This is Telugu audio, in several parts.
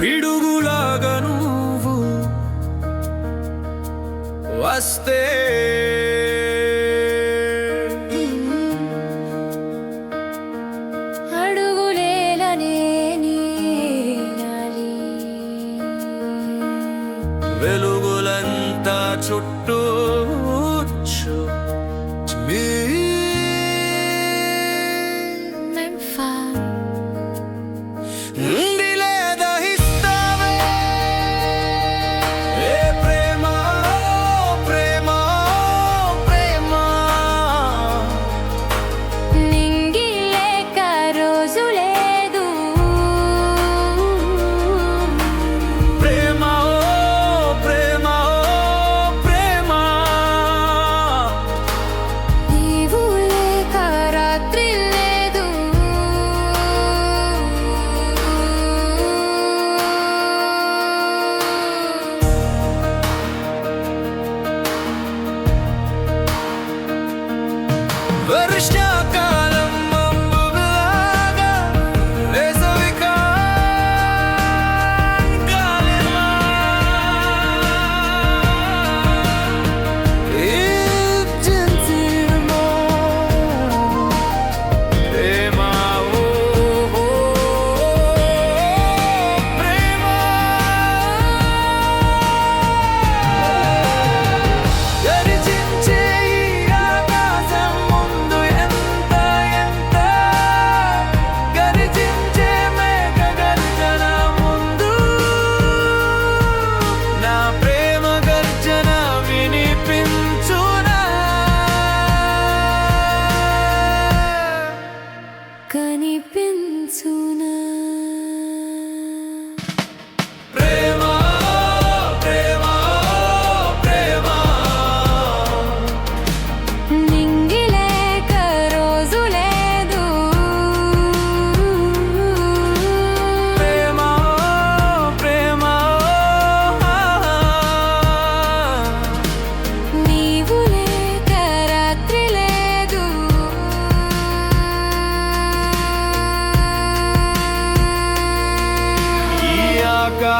పిడుగులాగా నువ్వు వస్తే. వెలుగులంతా చుట్టూ черешня.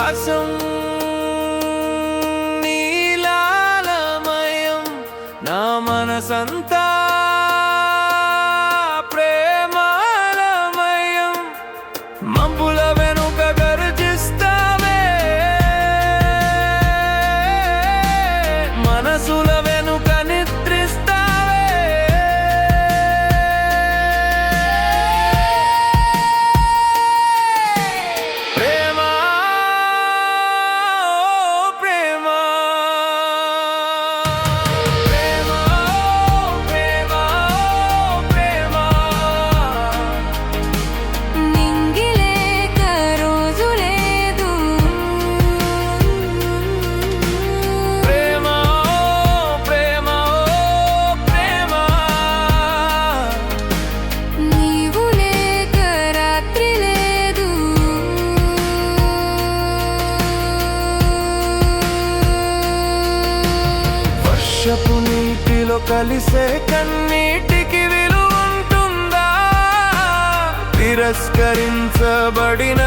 ఆకాశం నీలాలమయం నా మనసంతా వర్షపు నీటిలో కలిసే కన్నీటికి విలువంటుందా? తిరస్కరించబడిన తిరస్కరించబడిన